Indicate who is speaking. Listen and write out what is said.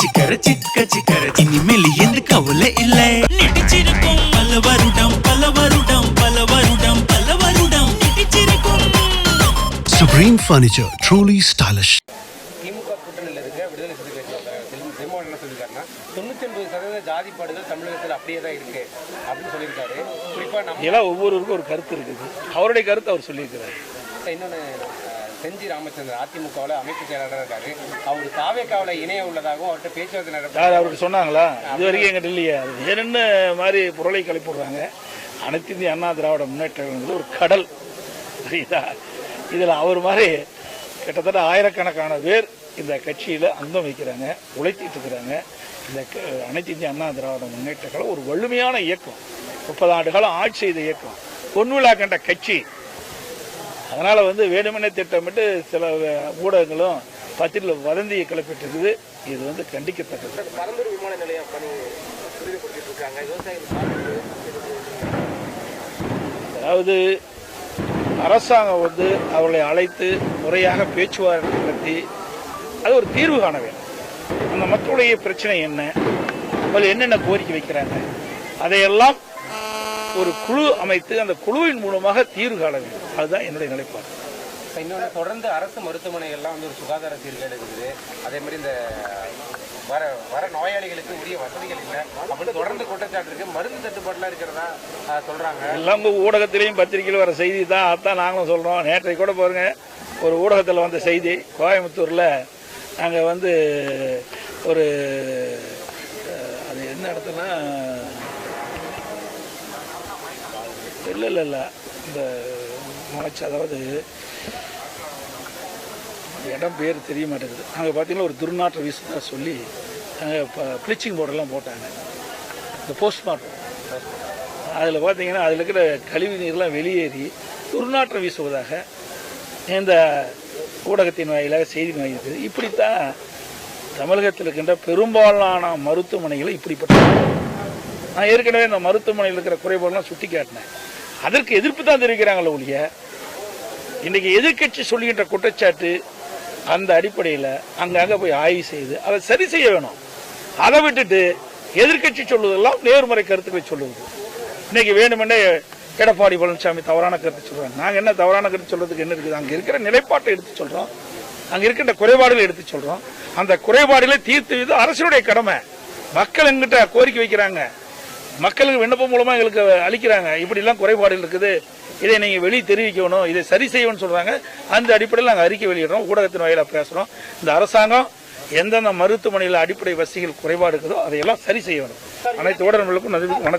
Speaker 1: சிக்கர சிக்க சிக்கர. இனிமேல் எந்த கவலை இல்லை. நடிச்சிருக்கும் பல வருடம் பல வருடம் பல வருடம் பல வருடம் நடிச்சிருக்கும்
Speaker 2: Supreme Furniture, truly stylish.
Speaker 3: திமுக கூட்டணியில் இருக்க விடுதலை சிறுத்தைகள் திருமாவளவன் என்ன சொல்லியிருக்காருன்னா தொண்ணூத்தி ஒன்பது சதவீத ஜாதிப்பாடுகள் தமிழகத்தில் அப்படியே தான் இருக்கு அப்படின்னு சொல்லியிருக்காரு. நம்ம
Speaker 4: இதெல்லாம் ஒவ்வொருவருக்கும் ஒரு கருத்து இருக்குது. அவருடைய கருத்து அவர் சொல்லியிருக்கிறார்.
Speaker 3: இன்னொன்று செஞ்சி ராமச்சந்திரன் அதிமுகவில் அமைப்பு செயலாளராக இருக்காரு. அவர் தாவேக்காவில் இணைய உள்ளதாகவும் அவர்கிட்ட பேச்சுவார்த்தை நடத்த
Speaker 4: யார் அவருக்கு சொன்னாங்களா? இது வரைக்கும் எங்கிட்ட இல்லையா. அது மாதிரி புரளை கிளப்பி அனைத்து இந்திய அண்ணா திராவிட முன்னேற்றங்கிறது ஒரு கடல். புரியுதா? இதில் அவர் மாதிரி கிட்டத்தட்ட ஆயிரக்கணக்கான பேர் இந்த கட்சியில் அங்கம் வைக்கிறாங்க உழைத்திட்டு இருக்கிறாங்க. இந்த க- அனைத்து இந்திய அண்ணா திராவிட முன்னேற்றங்களும் ஒரு வலிமையான இயக்கம். முப்பது ஆண்டு காலம் ஆட்சி செய்த இயக்கம். பொன்விழா கண்ட கட்சி அதனால வந்து வேணுமெனே திட்டமிட்டு சில ஊடகங்களும் பத்திரிகையில் வதந்தியை கிளப்பிட்டு இருக்குது இது வந்து கண்டிக்கத்தக்கது
Speaker 3: பரந்தூர் விமான நிலையம்
Speaker 4: அதாவது அரசாங்கம் வந்து அவர்களை அழைத்து முறையாக பேச்சுவார்த்தை நடத்தி அது ஒரு தீர்வு காண வேண்டும். அந்த மக்களுடைய பிரச்சனை என்ன? அவர்கள் என்னென்ன கோரிக்கை வைக்கிறாங்க? அதையெல்லாம் ஒரு குழு அமைத்து அந்த குழுவின் மூலமாக தீர்வு காண வேண்டும். அதுதான் என்னுடைய நிலைப்பாடு.
Speaker 3: இன்னொன்று தொடர்ந்து அரசு மருத்துவமனைகள்லாம் வந்து ஒரு சுகாதார சீர்கேடு இருக்குது அதே மாதிரி இந்த வர வர நோயாளிகளுக்கு உரிய வசதிகள் இல்லை. அப்படின்னு தொடர்ந்து குற்றச்சாட்டு இருக்கு. மருந்து தட்டுப்பாடுலாம் இருக்கிறதா சொல்றாங்க.
Speaker 4: எல்லாம் ஊடகத்திலையும் பத்திரிகையில் வர செய்தி தான். அதான் நாங்களும் சொல்றோம். நேற்றை கூட பாருங்க ஒரு ஊடகத்தில் வந்த செய்தி. கோயம்புத்தூர்ல நாங்க வந்து ஒரு அது என்ன இடத்துனா இல்லை இல்லை இல்லை. இந்த முளைச்சி அதாவது இடம் பேர் தெரிய மாட்டேங்குது. அங்கே பார்த்தீங்கன்னா ஒரு துர்நாற்றம் வீசுதா சொல்லி அங்கே ப்ளீச்சிங் பவுடர்லாம் போட்டாங்க. இந்த போஸ்ட்மார்ட்டம் அதில் பார்த்தீங்கன்னா அதில் இருக்கிற கழிவு நீர்லாம் வெளியேறி துர்நாற்றம் வீசுவதாக இந்த ஊடகத்தின் வாயிலாக செய்தி வாங்கியிருக்குது இப்படித்தான் தமிழகத்தில் இருக்கின்ற பெரும்பாலான மருத்துவமனைகளை இப்படிப்பட்ட நான் ஏற்கனவே இந்த மருத்துவமனையில் இருக்கிற குறைபாடுலாம் சுட்டி காட்டினேன் அதற்கு எதிர்ப்பு தான் தெரிவிக்கிறாங்களே ஒழிய இன்றைக்கி எதிர்க்கட்சி சொல்லுகின்ற குற்றச்சாட்டு அந்த அடிப்படையில் அங்கங்கே போய் ஆய்வு செய்து அதை சரி செய்ய வேணும். அதை விட்டுட்டு எதிர்க்கட்சி சொல்வதெல்லாம் நேர்முறை கருத்துக்களை சொல்லுவது. இன்னைக்கு வேணுமென்னே எடப்பாடி பழனிசாமி தவறான கருத்து சொல்கிறாங்க நாங்கள் என்ன தவறான கருத்து சொல்கிறதுக்கு என்ன இருக்குது? அங்கே இருக்கிற நிலைப்பாட்டை எடுத்து சொல்கிறோம் அங்கே இருக்கின்ற குறைபாடுகளை எடுத்து சொல்கிறோம் அந்த குறைபாடுகளை தீர்த்து இது அரசுடைய கடமை. மக்கள் எங்கிட்ட கோரிக்கை வைக்கிறாங்க. மக்களுக்கு விண்ணப்பம் மூலமாக எங்களுக்கு அளிக்கிறாங்க. இப்படிலாம் குறைபாடுகள் இருக்குது. இதை நீங்கள் வெளியே தெரிவிக்கணும். இதை சரி செய்யணும்னு சொல்கிறாங்க அந்த அடிப்படையில் நாங்கள் அறிக்கை வெளியிடுறோம். ஊடகத்தின் வாயிலாக பேசுகிறோம் இந்த அரசாங்கம் எந்தெந்த மருத்துவமனையில் அடிப்படை வசதிகள் குறைபாடு இருக்குதோ அதையெல்லாம் சரி செய்ய அனைத்து ஊடகங்களுக்கும் நன்றி வணக்கம்.